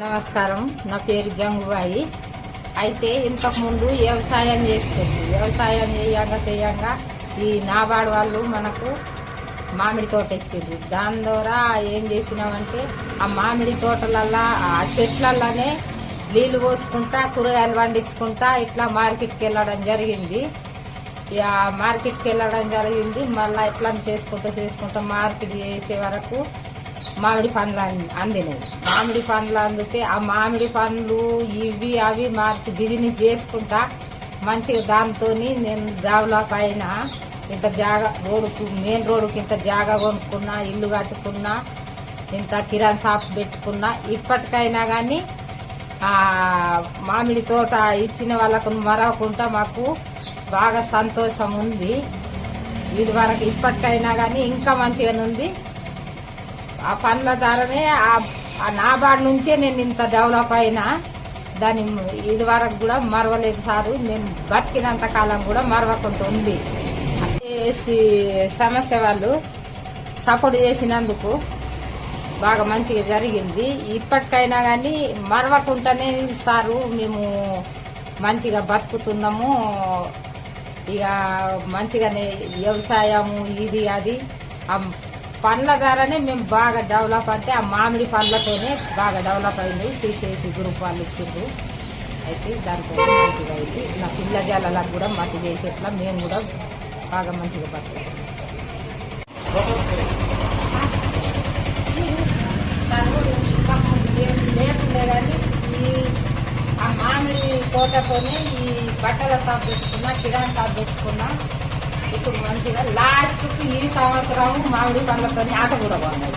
నమస్కారం. నా పేరు జంగుబాయి. అయితే ఇంతకుముందు వ్యవసాయం చేస్తుంది వ్యవసాయం చేయంగా చేయంగా ఈ నాబార్డు వాళ్ళు మనకు మామిడి తోట ఇచ్చిండ్రు. దాని ద్వారా ఏం చేసినామంటే ఆ మామిడి తోటలల్లా ఆ చెట్లల్లానే నీళ్ళు పోసుకుంటా కూరగాయలు పండించుకుంటా ఇట్లా మార్కెట్కి వెళ్ళడం జరిగింది. ఇక మార్కెట్కి వెళ్ళడం జరిగింది. మళ్ళీ ఎట్లా చేసుకుంటూ చేసుకుంటూ మార్కెట్ చేసే వరకు మామిడి పండ్లు అందినాయి. మామిడి పండ్లు అందితే ఆ మామిడి పండ్లు ఇవి అవి మాకు బిజినెస్ చేసుకుంటా మంచిగా దాంతో నేను జాబుల పైన ఇంత జాగా రోడ్డుకు మెయిన్ రోడ్డుకి ఇంత జాగా కొనుక్కున్నా ఇల్లు కట్టుకున్నా ఇంత కిరాణా షాప్ పెట్టుకున్నా ఇప్పటికైనా కానీ ఆ మామిడి తోట ఇచ్చిన వాళ్ళకు మరవకుండా మాకు బాగా సంతోషం ఉంది. ఇది వరకు ఇప్పటికైనా కానీ ఇంకా మంచిగానే ఉంది. ఆ పండ్ల ద్వారానే ఆ- ఆ నాబార్డు నుంచే నేను ఇంత డెవలప్ అయినా దాని ఇది వరకు కూడా మరవలేదు సారు. నేను బతికినంత కాలం కూడా మరవకుండా ఉంది. చేసి సమస్య వాళ్ళు సపోర్ట్ చేసినందుకు బాగా మంచిగా జరిగింది. ఇప్పటికైనా కానీ మరవకుండానే సారు మేము మంచిగా బతుకుతున్నాము. ఇక మంచిగానే వ్యవసాయము ఇది అది. పండ్ల ద్వారానే మేము బాగా డెవలప్ అంటే ఆ మామిడి పండ్లతోనే బాగా డెవలప్ అయింది. తీసేసి గ్రూప్ వాళ్ళు ఇచ్చిండ్రు. అయితే దాంతో మంచిగా అయింది. నా పిల్ల జాలకు కూడా మట్టి చేసేట్లా మేము కూడా బాగా మంచిగా బతుకుతాం లేకుండే కానీ ఈ ఆ మామిడి తోటతోనే ఈ బట్టల షాప్ పెట్టుకున్నా కిరాణా షాప్ పెట్టుకున్నా ఇప్పుడు మంచిగా లాస్ట్ ఈ సంవత్సరం మామిడి పండ్లతో ఆట కూడా బాగున్నాయి